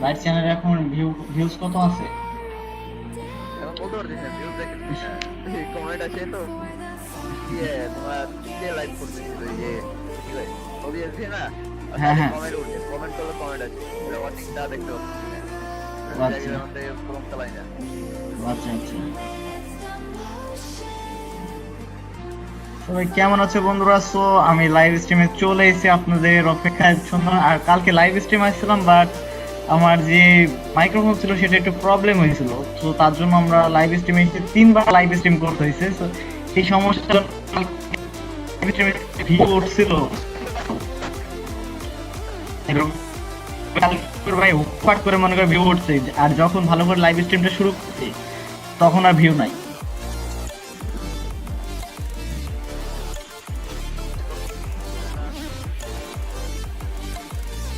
Byte চ্যানেলে এখন view views কত আছে? এখন বলতে পারছিস না ভিউজ দেখে কমেন্ট আছে তো। ইয়ে তোমার কে লাইভ করতেছিল ওই যে কি ভাই ছবি আছে না? হ্যাঁ, হ্যাঁ। কমেন্ট উঠে কমেন্ট করলে কমেন্ট আছে। এটা ওয়াচিংটা দেখতে আচ্ছা। পাচ্ছি আচ্ছা আচ্ছা। সবাই কেমন আছে বন্ধুরা? সো আমি লাইভ স্ট্রিমে চলে এসেছি আপনাদের অপেক্ষায় জন্য। আর কালকে লাইভ স্ট্রিম আসছিলাম বাট আমার যে মাইক্রোফোন ছিল সেটা একটু প্রবলেম হয়েছিল। তো তার জন্য আমরা লাইভ স্ট্রিমে তিনবার লাইভ স্ট্রিম করতে হয়েছে। তো এই সমস্যার জন্য উঠছিল। ভাই হুটপাট করে মনে করে ভিউ উঠছে। আর যখন ভালো করে লাইভ স্ট্রিমটা শুরু করছি, তখন আর ভিউ নাই।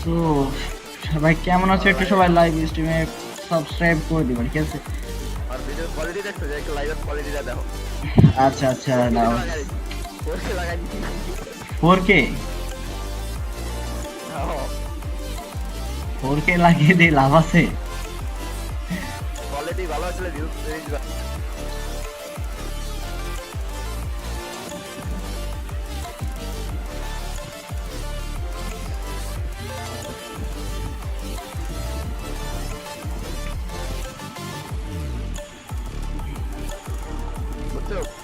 তো সবাই কেমন আছে? একটু সবাই লাইভ স্ট্রিমে সাবস্ক্রাইব করে দিবেন ঠিক আছে? আর ভিডিও কোয়ালিটি দেখছ? যে একটু লাইভের কোয়ালিটিটা দেখো। আচ্ছা আচ্ছা নাও কোর্সে লাগাই ফোর কে ফোর কে লাগিয়ে দিয়ে লাভ আছে? কোয়ালিটি ভালো আসলে ভিউজ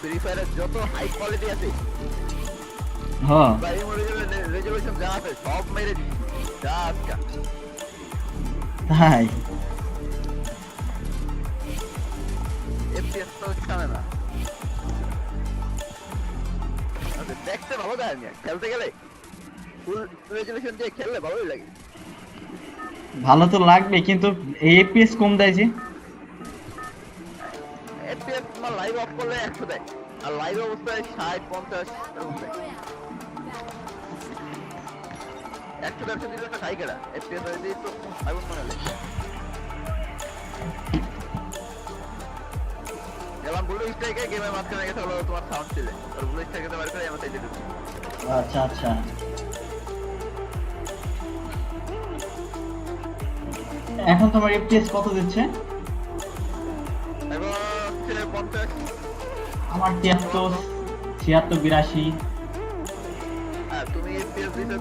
ফ্রি ফায়ারের যত হাই কোয়ালিটি আছে হ্যাঁ। যা আছে সব মেরে যা আজকা। তাই? এফপিএস তো ছাড়ে না। আচ্ছা, দেখতে ভালো দেয় না খেলতে গেলে ফুল রেজলিউশন দিয়ে খেললে ভালোই লাগে। ভালো তো লাগবে কিন্তু এপিএস কম দেয় যে। তোমার লাইভ অফ করলে একশো দেয়। আর লাইভ অবস্থায় ষাট, পঞ্চাশ একশো দেড়শো দিলে একটা খাই এফপিএস হয়ে দিয়ে তো আগুন মনে হলে। গেলাম স্ট্রাইকে গেমের মাঝখানে গেছে হলো তোমার সাউন্ড ছিল। আর ব্লু স্ট্রাইকে বার করে আমার সাইডে ঢুকছে আচ্ছা আচ্ছা। এখন তোমার এপিএস কত দিচ্ছে? আমার তিয়াত্তর ছিয়াত্তর বিরাশি। হ্যাঁ তুমি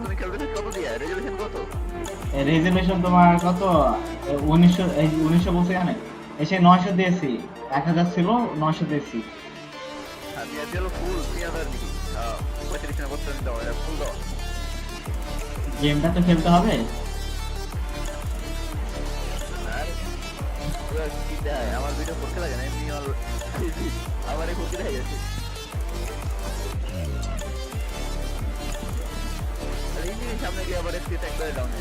তুমি খেলতে কত দিয়া? রেজলিউশন কত? রেজলিউশন তোমার কত? উনিশশো উনিশশো বলছে এখানে। এসে নয়শো দিয়েছি। এক হাজার ছিল নয়শো দিয়েছি। আমি আজ হলো ফুল তিন হাজার দিকে পঁয়ত্রিশ না বছর দেওয়া ফুল দেওয়া গেমটা তো খেলতে হবে। আমার ভিডিও করতে লাগে না এমনি আমার ক্ষতি হয়ে গেছে। সামনে গিয়ে আবার একটু ডাউন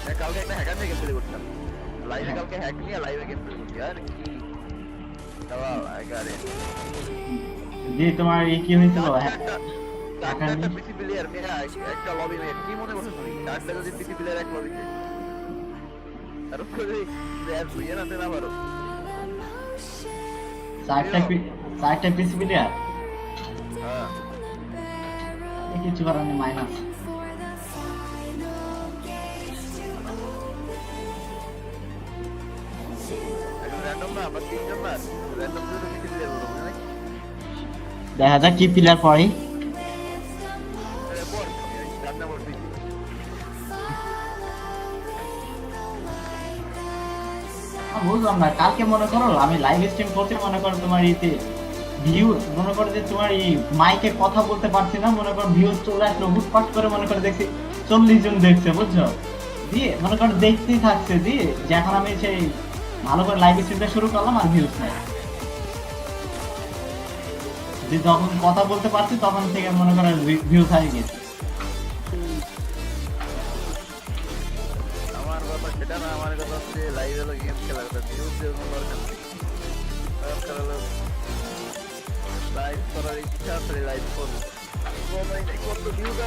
হ্যাঁ কালকে একটা হ্যাকার নিয়ে গেম প্লে করতাম লাইভে কালকে হ্যাক নিয়ে লাইভে গেম প্লে করছি আর কি যে তোমার এই কি হয়েছিল? হ্যাঁ একটা পিসি প্লেয়ার মেয়ে একটা লবি মেয়ে। কি মনে করছ তুমি? চারটা যদি পিসি প্লেয়ার এক লবিতে আর যদি প্লেয়ার বুঝে না না পারো। চারটা পি- চারটা পিসি প্লেয়ার হ্যাঁ। কিছু করার নেই মাইনাস দেখা যাক কি প্লেয়ার পড়ে পর বুঝলাম না কালকে মনে করো আমি লাইভ স্ট্রিম করতে মনে করো তোমার ইতে ভিউ মনে করো যে তোমার এই মাইকে কথা বলতে পারছি না মনে করো ভিউ চলে আসলো হুটপাট করে মনে করো দেখছি চল্লিশ জন দেখছে বুঝছ? দিয়ে মনে করো দেখতেই থাকছে দিয়ে যে এখন আমি সেই ভালো করে লাইভ স্ট্রিমটা শুরু করলাম আর ভিউজ নাই। যে যখন কথা বলতে পারছি, তখন থেকে মনে করো ভিউজ হারিয়ে গেছে। আমার সেটা না, আমার কথা হচ্ছে গেম ভিউজ লাইভ করার ইচ্ছা আছে লাইভ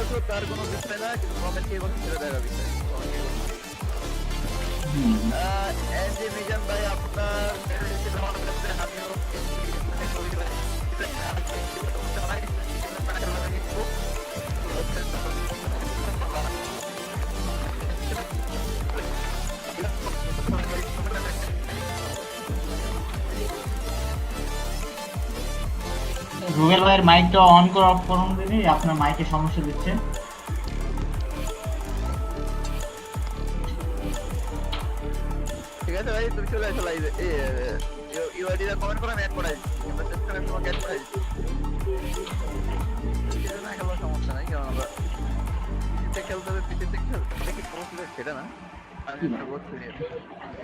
আছে তার কোনো বিষয় না, কিন্তু বিষয়। রুবেল ভাইয়ের মাইকটা অন করে করুন দিদি। আপনার মাইকে সমস্যা দিচ্ছে। সমস্যা নাই কারণ আমরা খেলতে হবে খেলতে কি প্রসেস সেটা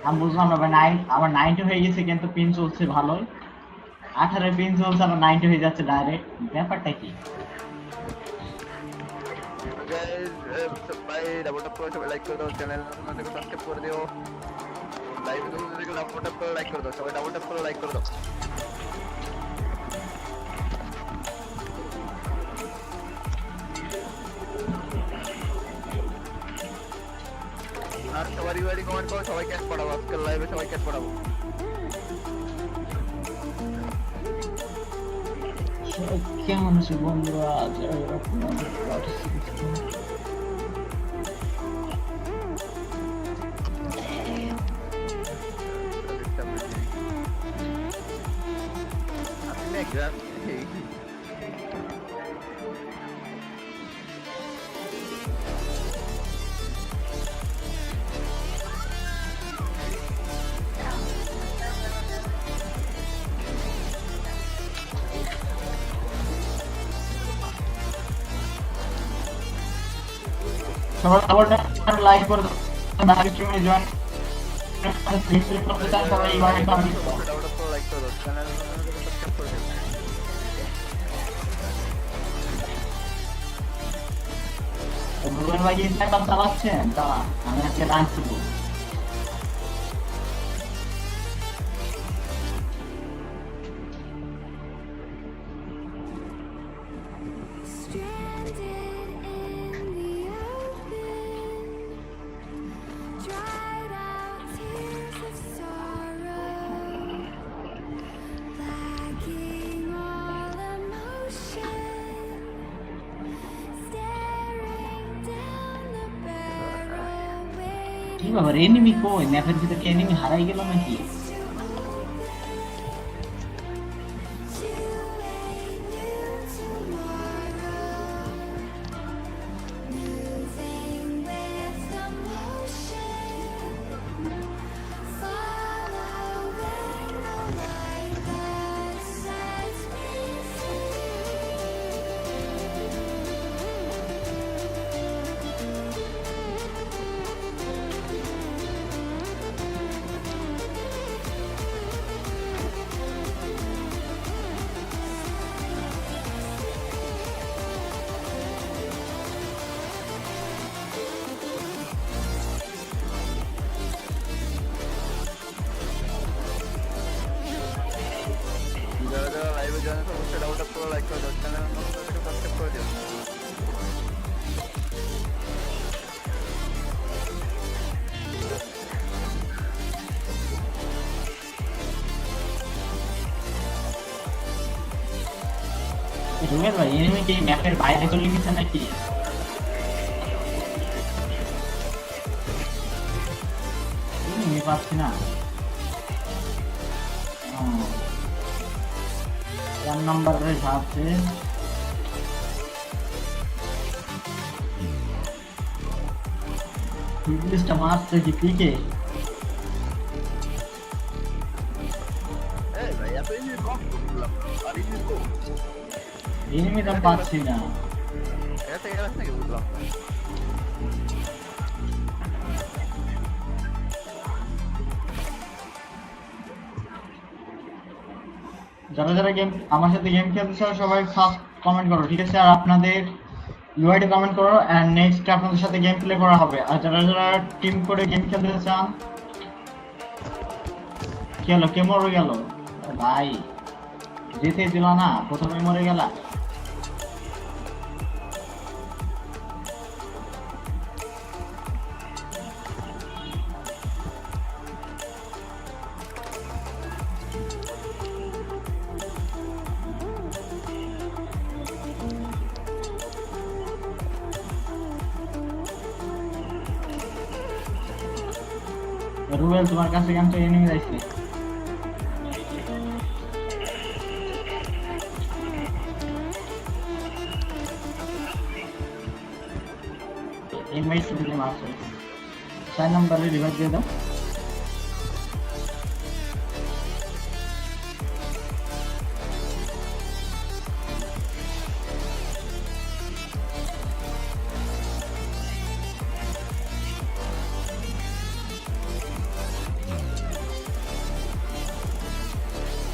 আমি বুঝলাম নাইন আমার নাইনটি হয়ে গেছে, কিন্তু পিন চলছে ভালোই আঠারো পিন চলছে আবার নাইনটি হয়ে যাচ্ছে ডাইরেক্ট ব্যাপারটা কি? ভাই ডাবল ট্যাপ করে লাইক করে দাও চ্যানেল সাবস্ক্রাইব করে দিও। লাইভ ট্যাপ করে লাইক করে সবাই ডাবল ট্যাপ লাইক করে দাও। আর সবার ইউআইডি কমেন্ট করো, সবাই ক্যাশ পড়াবো আজকাল লাইভে সবাই ক্যাশ পড়াবো কেমন আছে বন্ধুরা? Participate করে। আপনি এক্সাম সবাই আবার লাইক করে দাও বাকি স্ট্রিমে জয়েন করতে চান সবাই এইভাবে কমেন্ট করো ডাবল ট্যাপ করে লাইক করে দাও চ্যানেল সাবস্ক্রাইব করে রুবেল ভাই ইনস্টাগ্রাম চালাচ্ছেন তা আমি আজকে লাঞ্চ করব কি বাবা এনিমি কই ম্যাপের ভিতরে এনিমি হারাই গেল নাকি রুবেল ভাই এনিমি কি ম্যাপের বাইরে চলে গেছে নাকি এনিমি পাচ্ছি না ও। চার নম্বরের সাথে ইংলিশটা মারছে কি পিকে এনিমিটা পাচ্ছি না। যারা যারা গেম আমার সাথে গেম খেলতে চাও, সবাই ফার্স্ট কমেন্ট করো, ঠিক আছে? আর আপনাদের ইউআইডি কমেন্ট করো এন্ড নেক্সট আপনাদের সাথে গেম প্লে করা হবে। আর যারা যারা টিম করে গেম খেলতে চান হলো কে মরে গেল? ভাই, যেতে দিল না প্রথমে মরে গেলা। রুবেল, তোমার কাছে কেমন এনিমি যাইছে এই মাইস দিলে মারছে ছয় নম্বরে রিভাইভ দিয়ে দাও।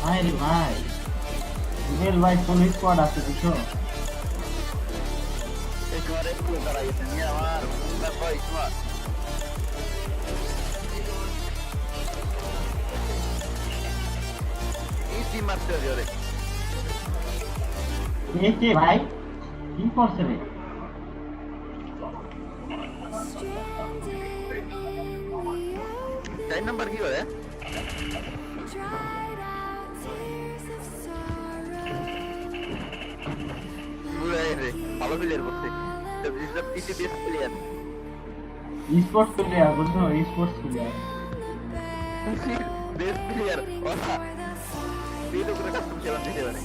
ভাই রে ভাই। রুবেল ভাই ফুল স্কোয়াড আছে বুঝছ? ভাই? কি করছে রে? চার নাম্বার কি করে? পুরো রে ভালো প্লেয়ার করছে ইতি প্লেয়ার স্পোর্টস প্লেয়ার বুঝছ? স্পোর্টস প্লেয়ার বেস্ট প্লেয়ার ওরা তুই তো করে কাস্টম খেলা দিতে পারে।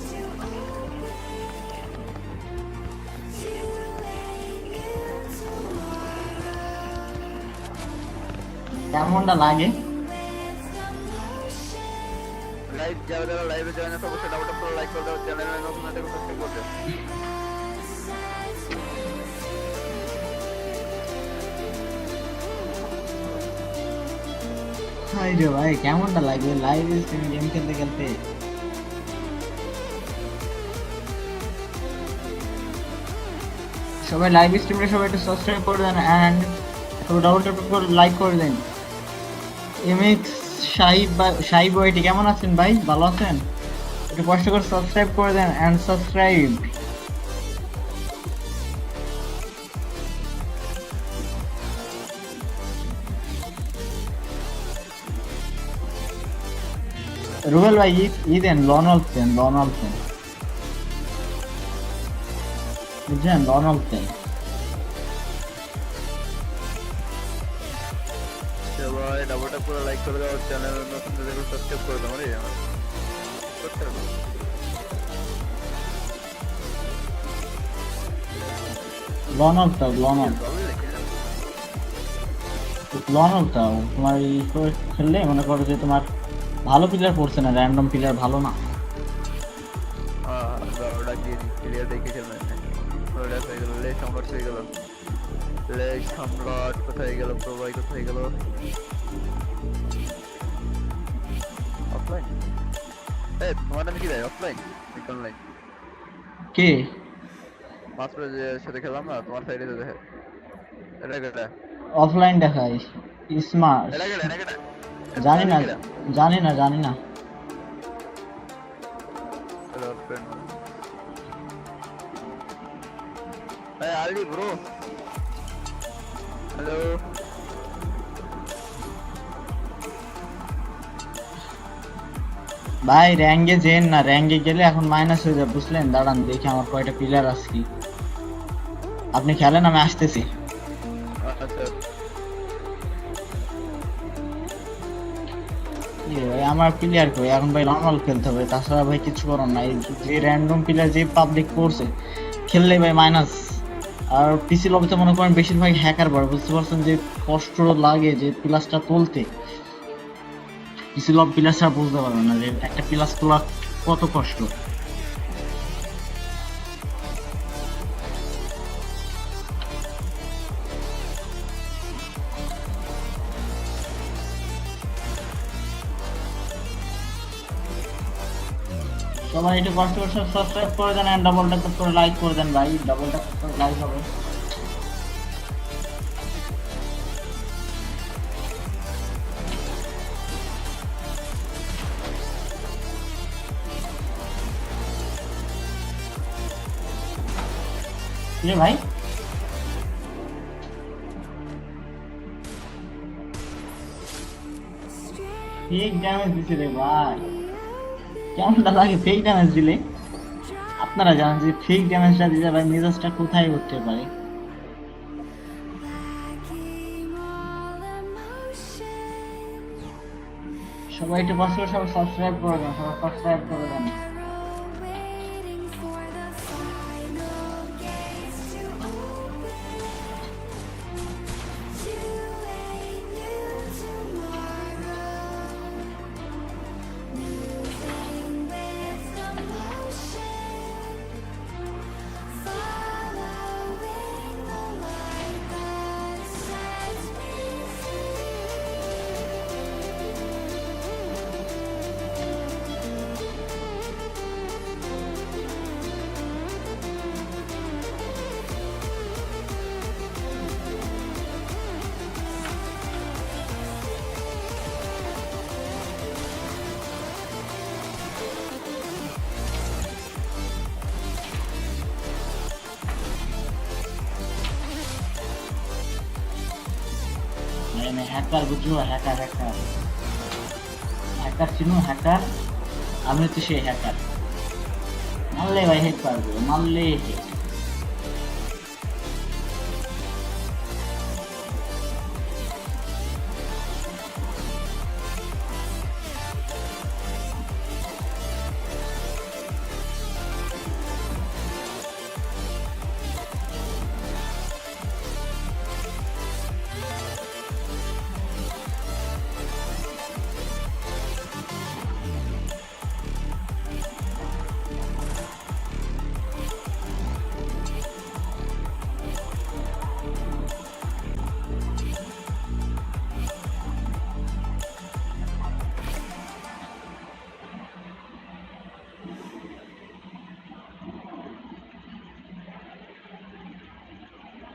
কেমনটা লাগে? লাইভ যারা লাইভে জয়েন আছে অবশ্যই ডাবল ট্যাপ করে লাইক করে দাও চ্যানেলে নতুন হলে সাবস্ক্রাইব করে। হাই রে ভাই, কেমনটা লাগে লাইভ স্ট্রিম গেম খেলতে খেলতে। সবাই লাইভ স্ট্রিমে সবাই একটু সাবস্ক্রাইব করে দেন অ্যান্ড একটু ডাবল ট্যাপ করে লাইক করে দেন। এমএক্স সাহিব বা সাহিব ওইটি কেমন আছেন ভাই? ভালো আছেন? একটু কষ্ট করে সাবস্ক্রাইব করে দেন অ্যান্ড সাবস্ক্রাইব রুবেল ভাই ই ই দেন লন দেন লন অফ দেন বুঝছেন লন অফ দেন সবাই ডাবল ট্যাপ করে লাইক করে দাও চ্যানেলে নতুন হলে সাবস্ক্রাইব করে দাও রে আমার করতে হবে লন অফ দাও লন অফ ভালোই লাগে লন অফ দাও তোমার এই করে খেললে মনে করো যে তোমার ভালো প্লেয়ার পড়ছে না র্যান্ডম প্লেয়ার ভালো না। হ্যাঁ ওটা দিয়ে প্লেয়ার দেখে খেলবে ওটা হয়ে গেল লে সম্রাট হয়ে গেল। লে সম্রাট কোথায় গেল প্রবাই কোথায় গেল? অফলাইন এ তোমার নাম কি দেয় অফলাইন অনলাইন কে? মাত্র যে সাথে খেলাম না তোমার সাইডে তো দেখে। এটা কেটা? অফলাইন দেখাই স্মার্ট এটা কেটা এটা কেটা? জানি না জানি না জানি না Ali, bro. Hello. ভাই র্যাঙ্গে যেন না র্যাঙ্গে গেলে এখন মাইনাস হয়ে যাবে বুঝলেন দাঁড়ান দেখি আমার কয়টা প্লেয়ার আছে কি আপনি খেলেন আমি আসতেছি আমার প্লেয়ার কই? এখন ভাই নর্মাল খেলতে হবে, তাছাড়া ভাই কিছু করার নাই। যে র্যান্ডম প্লেয়ার যে পাবলিক করছে, খেললে ভাই মাইনাস আর পিসি লবিতে মনে করেন বেশিরভাগ হ্যাকার বার, বুঝতে পারছেন যে কষ্ট লাগে যে প্লাসটা তুলতে। পিসি লব প্লাসটা বুঝতে পারবে না যে একটা প্লাস তোলা কত কষ্ট। সবাই একটু কষ্ট করে সাবস্ক্রাইব করে দেন এন্ড ডাবল ট্যাপ করে লাইক করে দেন ভাই। ডাবল ট্যাপ করে লাইক হবে। রে ভাই? ফেক ড্যামেজ দিছে রে ভাই। কেমনটা লাগে ফেক ড্যামেজ দিলে? আপনারা জানেন যে ফেক ড্যামেজটা দিলে ভাই মেজাজটা কোথায় উঠতে পারে? সবাই একটু কষ্ট সবাই সাবস্ক্রাইব করে দেন, সবাই সাবস্ক্রাইব করে দেন। মানে হ্যাকার বুঝলো হ্যাকার হ্যাকার হ্যাকার চিনো হ্যাকার আমি হচ্ছে সেই হ্যাকার মারলে ভাই হেড পারব, মারলে হেড